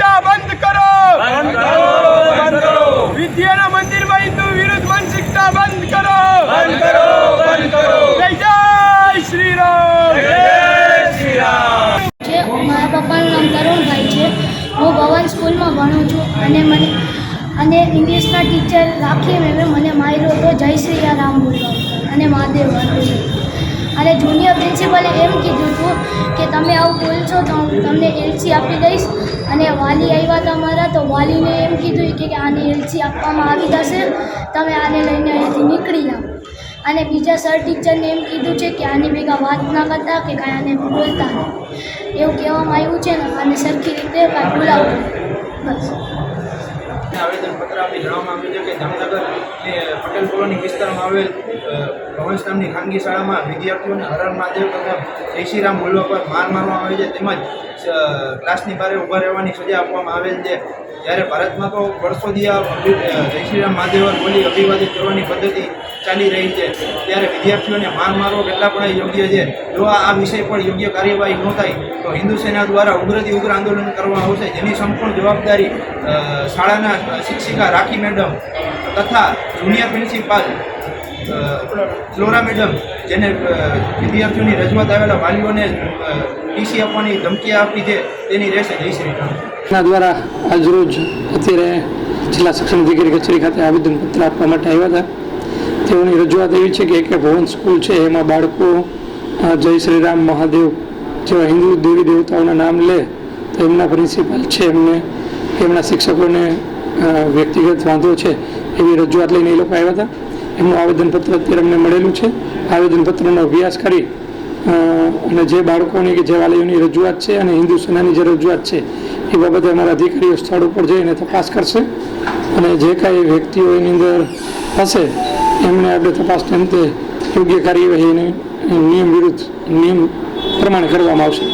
ધંધા બંધ કરો. વિદ્યાના મંદિરમાં હિન્દુ વિરુદ્ધ માનસિકતા બંધ કરો. બંધ કરો જય જય શ્રી રામ જય મારા પપ્પાનું નામ તરુણભાઈ છે. હું ભવન સ્કૂલમાં ભણું છું અને મને અને ઇંગ્લિશના ટીચર રાખી મેમે મને માર્યો હતો જય શ્રી રામ બોલાવ અને મહાદેવ અને જુનિયર પ્રિન્સિપલે એમ કીધું હતું કે તમે આવું બોલશો તો તમને એલસી આપી દઈશ. અને વાલી આવ્યા હતા મારા, તો વાલીને એમ કીધું કે આને એલસી આપવામાં આવી જશે. તમે આને લઈને અહીંયાથી નીકળી જાઓ. અને બીજા સર ટીચરને એમ કીધું છે કે આની ભેગા વાત ના કરતા કે કાંઈ આને બોલતા નહીં. એવું કહેવામાં આવ્યું છે ને, આને સરખી રીતે કાંઈ બોલાવવું બસ. આવેદનપત્ર આપી જણાવવામાં આવ્યું છે કે જામનગર પટેલ કોલોની વિસ્તારમાં આવેલ ભવંશ ખાનગી શાળામાં વિદ્યાર્થીઓને હરણ, મહાદેવ તથા જય શ્રી રામ બોલવા પર માર મારવામાં આવે છે. તેમજ ક્લાસની બહાર ઊભા રહેવાની સજા આપવામાં આવેલ છે. જ્યારે ભારતમાં તો વર્ષોથી આ જયશ્રીરામ જય શ્રી રામ મહાદેવ બોલી અભિવાદિત કરવાની પદ્ધતિ ચાલી રહી છે. ત્યારે વિદ્યાર્થીઓને માર મારવો કેટલા પણ યોગ્ય છે. જો આ વિષય પર યોગ્ય કાર્યવાહી ન થાય, તો હિન્દુ સેના દ્વારા ઉગ્રથી ઉગ્ર આંદોલન કરવામાં આવશે. જેની સંપૂર્ણ જવાબદારી શાળાના શિક્ષિકા રાખી મેડમ તથા જુનિયર પ્રિન્સિપાલ ફ્લોરા મેડમ, જેને વિદ્યાર્થીઓની રજૂઆત આવેલા વાલીઓને ટીસી આપવાની ધમકી આપી છે, તેની રહેશે. જય શ્રી દ્વારા આજરોજ અત્યારે જિલ્લા શિક્ષણ અધિકારી કચેરી ખાતે આવેદનપત્ર આપવા માટે આવ્યા હતા. તેઓની રજૂઆત એવી છે કે એક ભવન સ્કૂલ છે, એમાં બાળકો જય શ્રી રામ મહાદેવ જેવા હિન્દુ દેવી દેવતાઓના નામ લે, તો એમના પ્રિન્સિપાલ છે એમને, એમના શિક્ષકોને વ્યક્તિગત વાંધો છે એવી રજૂઆત લઈને એ લોકો આવ્યા હતા. એમનું આવેદનપત્ર અત્યારે અમને મળેલું છે. આવેદનપત્રનો અભ્યાસ કરી અને જે બાળકોની કે જે વાલીઓની રજૂઆત છે અને હિન્દુ સેનાની જે રજૂઆત છે, એ બાબતે અમારા અધિકારીઓ સ્થળ ઉપર જઈને તપાસ કરશે. અને જે કાંઈ વ્યક્તિઓ એની અંદર હશે, એમને આપણે તપાસને અંતે યોગ્ય કાર્યવાહી નિયમ વિરુદ્ધ નિયમ પ્રમાણે કરવામાં આવશે.